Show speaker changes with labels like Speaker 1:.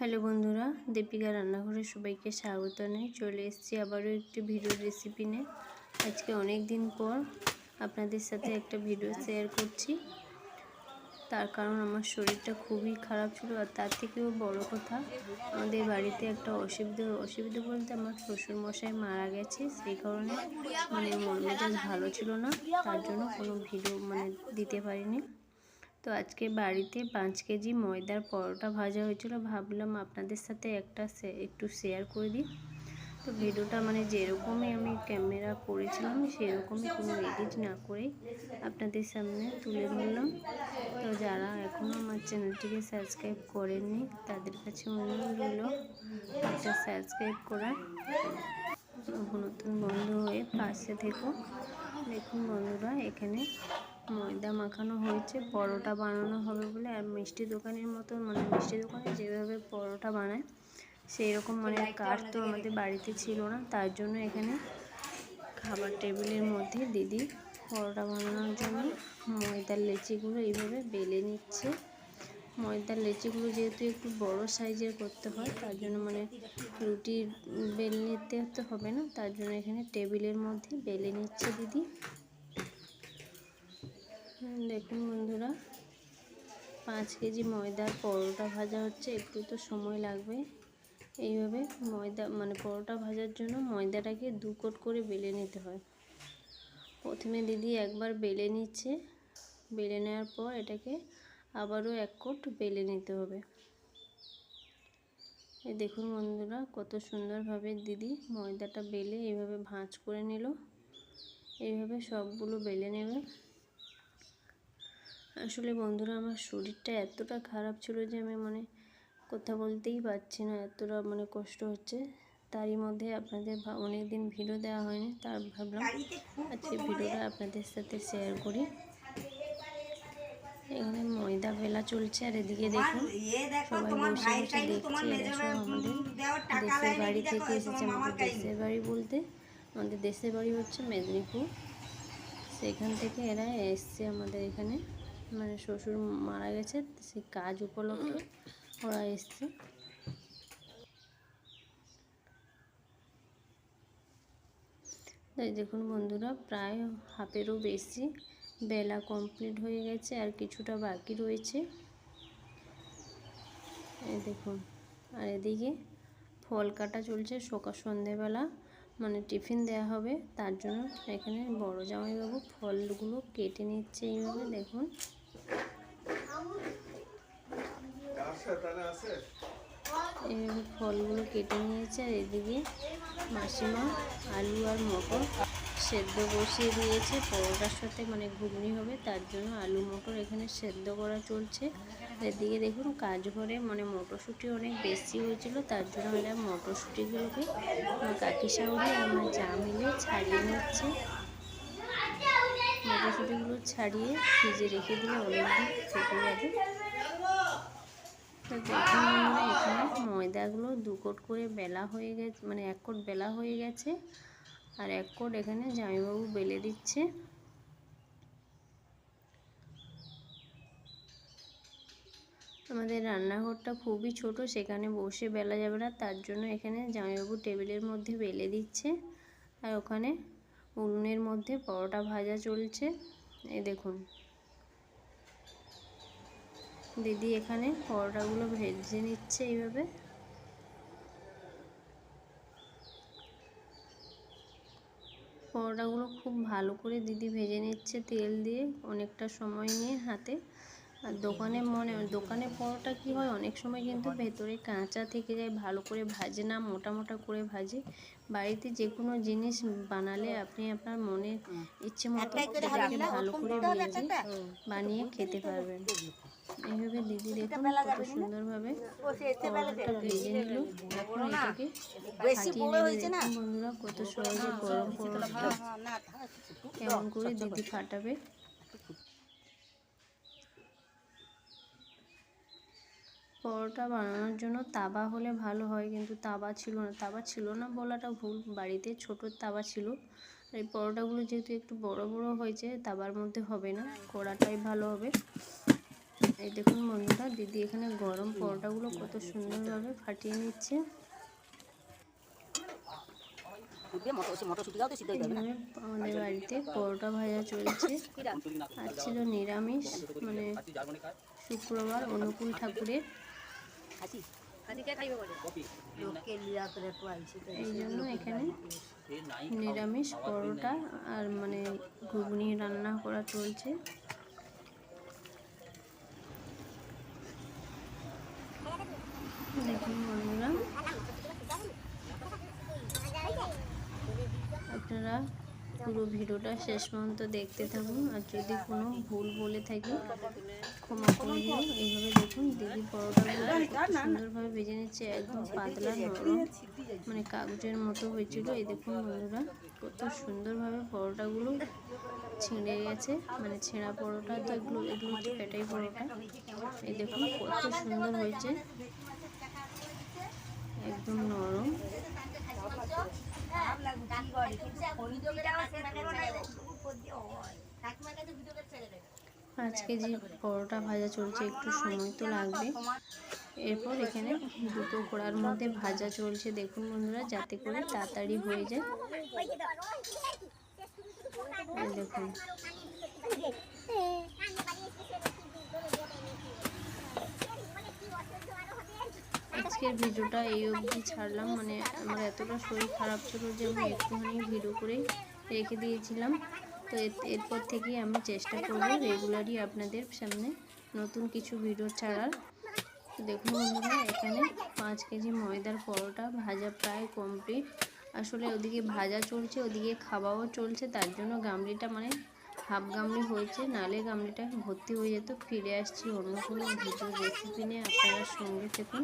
Speaker 1: Hello বন্ধুরা দীপিকা রান্নাঘরে সবাইকে স্বাগত জানাই। চলে এসেছি আবারও একটি ভিডিও রেসিপি নিয়ে। আজকে অনেক দিন পর আপনাদের সাথে একটা ভিডিও শেয়ার করছি। তার কারণ আমার শরীরটা খুবই খারাপ ছিল আর তার থেকেও বড় কথা, আমাদের বাড়িতে একটা অসুবিধা অসুবিধা বলতে আমার শ্বশুরমশাই মারা গেছে। সেই কারণে মানে মন মেজাজ ভালো ছিল না, তার জন্য কোনো ভিডিও মানে দিতে পারিনি। তো আজকে বাড়িতে পাঁচ কেজি ময়দার পরোটা ভাজা হয়েছিল। ভাবলাম আপনাদের সাথে একটা একটু শেয়ার করে দিই। তো ভিডিওটা মানে যেরকমই আমি ক্যামেরা করেছিলাম, সেরকমই কোনো এডিট না করে আপনাদের সামনে তুলে ধরলাম। তো যারা এখনও আমার চ্যানেলটিকে সাবস্ক্রাইব করেননি, তাদের কাছে অনুরোধ রইল একটা সাবস্ক্রাইব করার নতুন বন্ধু হয়ে পাশে থেকো। দেখুন বন্ধুরা, এখানে ময়দা মাখানো হয়েছে পরোটা বানানো হবে বলে। আর মিষ্টি দোকানের মতো মানে মিষ্টি দোকানে যেভাবে পরোটা বানায় সেই রকম মানে কাঠ তো আমাদের বাড়িতে ছিল না। তার জন্য এখানে খাবার টেবিলের মধ্যে দিদি পরোটা বানানোর জন্য ময়দার লেচিগুলো এইভাবে বেলে নিচ্ছে। ময়দার লেচিগুলো যেহেতু একটু বড় সাইজের করতে হয় তার জন্য মানে রুটি বেল নিতে তো হবে না তার জন্য এখানে টেবিলের মধ্যে বেলে নিচ্ছে দিদি। দেখুন বন্ধুরা, পাঁচ কেজি ময়দার পরোটা ভাজা হচ্ছে, একটু তো সময় লাগবে। এইভাবে ময়দা মানে পরোটা ভাজার জন্য ময়দাটাকে দু কোট করে বেলে নিতে হয়। প্রথমে দিদি একবার বেলে নিচ্ছে, বেলে নেওয়ার পর এটাকে আবারও এক কোট বেলে নিতে হবে। এই দেখুন বন্ধুরা, কত সুন্দরভাবে দিদি ময়দাটা বেলে এইভাবে ভাঁজ করে নিল। এইভাবে সবগুলো বেলে নেবে। আসলে বন্ধুরা আমার শরীরটা এতটা খারাপ ছিল যে আমি মানে কথা বলতেই পারছি না এতটা মানে কষ্ট হচ্ছে। তারই মধ্যে আপনাদের অনেক দিন ভিডিও দেওয়া হয়নি তার ভাবলাম আজকে ভিডিওটা আপনাদের সাথে শেয়ার করি। এখানে ময়দা বেলা চলছে আর এদিকে দেখুন সবাই বসে বসে দেখছে এরা সব আমাদের দেশের বাড়ি থেকে এসেছে আমাদের দেশের বাড়ি বলতে। আমাদের দেশের বাড়ি হচ্ছে মেদিনীপুর। সেখান থেকে এরা এসছে আমাদের এখানে। মানে শ্বশুর মারা গেছে, সেই কাজ উপলক্ষে ওরা এসছে। তাই দেখুন বন্ধুরা, প্রায় হাফেরও বেশি বেলা কমপ্লিট হয়ে গেছে আর কিছুটা বাকি রয়েছে। এই দেখুন, আর এদিকে ফল কাটা চলছে সকাল সন্ধেবেলা মানে টিফিন দেয়া হবে, তার জন্য এখানে বড় জামাইবাবু ফলগুলো কেটে নিচ্ছে এইভাবে, দেখুন। এইভাবে ফলগুলো কেটে নিয়েছে আর এদিকে মাসিমা, আলু আর মটর সেদ্ধ বসিয়ে দিয়েছে। পরোটার সাথে মানে ঘুগনি হবে, তার জন্য আলু, মটর এখানে সেদ্ধ করা চলছে। এদিকে দেখুন, কাজ ঘরে মানে মটরশুঁটি অনেক বেশি হয়েছিল, তার জন্য এরা মটরশুঁটিগুলোকে কাকি সাউরি আমার যা মিলে ছাড়িয়ে নিচ্ছে। মটরশুঁটিগুলো ছাড়িয়ে ফ্রিজে রেখে দিলে অনেকদিন থেকে যাবে। দেখুন এখানে ময়দাগুলো দু কোট করে বেলা হয়ে গেছে মানে এক কোট বেলা হয়ে গেছে আর এক কোট এখানে জামাইবাবু বেলে দিচ্ছে। আমাদের রান্নাঘরটা খুবই ছোট, সেখানে বসে বেলা যাবে না, তার জন্য এখানে জামাইবাবু টেবিলের মধ্যে বেলে দিচ্ছে। আর ওখানে উনুনের মধ্যে পরোটা ভাজা চলছে। এই দেখুন। দিদি এখানে পরোটাগুলো ভেজে নিচ্ছে এইভাবে। পরোটাগুলো খুব ভালো করে দিদি ভেজে নিচ্ছে তেল দিয়ে অনেকটা সময় নিয়ে হাতে। আর দোকানে মনে দোকানে পরোটা কি হয় অনেক সময় কিন্তু ভেতরে কাঁচা থেকে যায় ভালো করে ভাজে না মোটা মোটা করে ভাজে বাড়িতে যে কোনো জিনিস বানালে আপনি আপনার মনে ইচ্ছে মতো ভালো করে ভেজে বানিয়ে খেতে পারবেন এইভাবে দিদি দেখুন কত সুন্দরভাবে পরোটাটা ভেজে নিল এখন এটাকে ফাটিয়ে নেবে বন্ধুরা কত সহজে গরম পরোটা কেমন করে দিদি ফাটাবে পরোটা বানানোর জন্য তাবা হলে ভালো হয়, কিন্তু তাবা ছিল না। তাবা ছিল না বলাটা ভুল, বাড়িতে ছোট তাবা ছিল। এই পরোটাগুলো যেহেতু একটু বড় বড় হয়েছে, তাবার মধ্যে হবে না, কড়াটাই ভালো হবে। এই দেখুন বন্ধুরা, দিদি এখানে গরম পরোটাগুলো কত সুন্দরভাবে ফাটিয়ে নিচ্ছে। আমাদের বাড়িতে পরোটা ভাজা চলছে। আর ছিল নিরামিষ মানে শুক্রবার অনুকূল ঠাকুরের। নিরামিষ পরোটা আর মানে ঘুগনি রান্না করা চলছে। দেখুন বন্ধুরা। আপনারা পুরো ভিডিওটা শেষ পর্যন্ত দেখতে থাকুন। আর যদি কোনো ভুল বলে থাকি ক্ষমা করে দেখুন দিদি পরোটাগুলো সুন্দরভাবে ভেজে নিচ্ছে একদম পাতলা নরম মানে কাগজের মতো হয়েছিল এই দেখুন বন্ধুরা কত সুন্দর সুন্দরভাবে পরোটাগুলো ছিঁড়ে গেছে মানে ছেঁড়া পরোটা তো এগুলো এগুলো হচ্ছে পেটাই পরোটা এই দেখুন কত সুন্দর হয়েছে একদম নরম পাঁচ কেজি পরোটা ভাজা চলছে, একটু সময় তো লাগবে। এরপর এখানে দুটো ঘোড়ার মধ্যে ভাজা চলছে। দেখুন বন্ধুরা, যাতে করে তাড়াতাড়ি হয়ে যায়। দেখুন। আজকের ভিডিওটা এই অবধি ছাড়লাম। মানে আমার এতটা শরীর খারাপ ছিল যে আমি একটুখানি ভিডিও করে রেখে দিয়েছিলাম। তো এরপর থেকেই আমি চেষ্টা করব রেগুলারই আপনাদের সামনে নতুন কিছু ভিডিও ছাড়ার। তো দেখুন বন্ধুরা, এখানে পাঁচ কেজি ময়দার পরোটা ভাজা প্রায় কমপ্লিট আসলে ওদিকে ভাজা চলছে, ওদিকে খাওয়াও চলছে, তার জন্য গামলিটা মানে হাফ গামলি হয়েছে, নালে গামলিটা ভর্তি হয়ে যেত। ফিরে আসছি অন্য কোনো ভিডিও রেসিপি নিয়ে, আপনারা সঙ্গে থাকুন।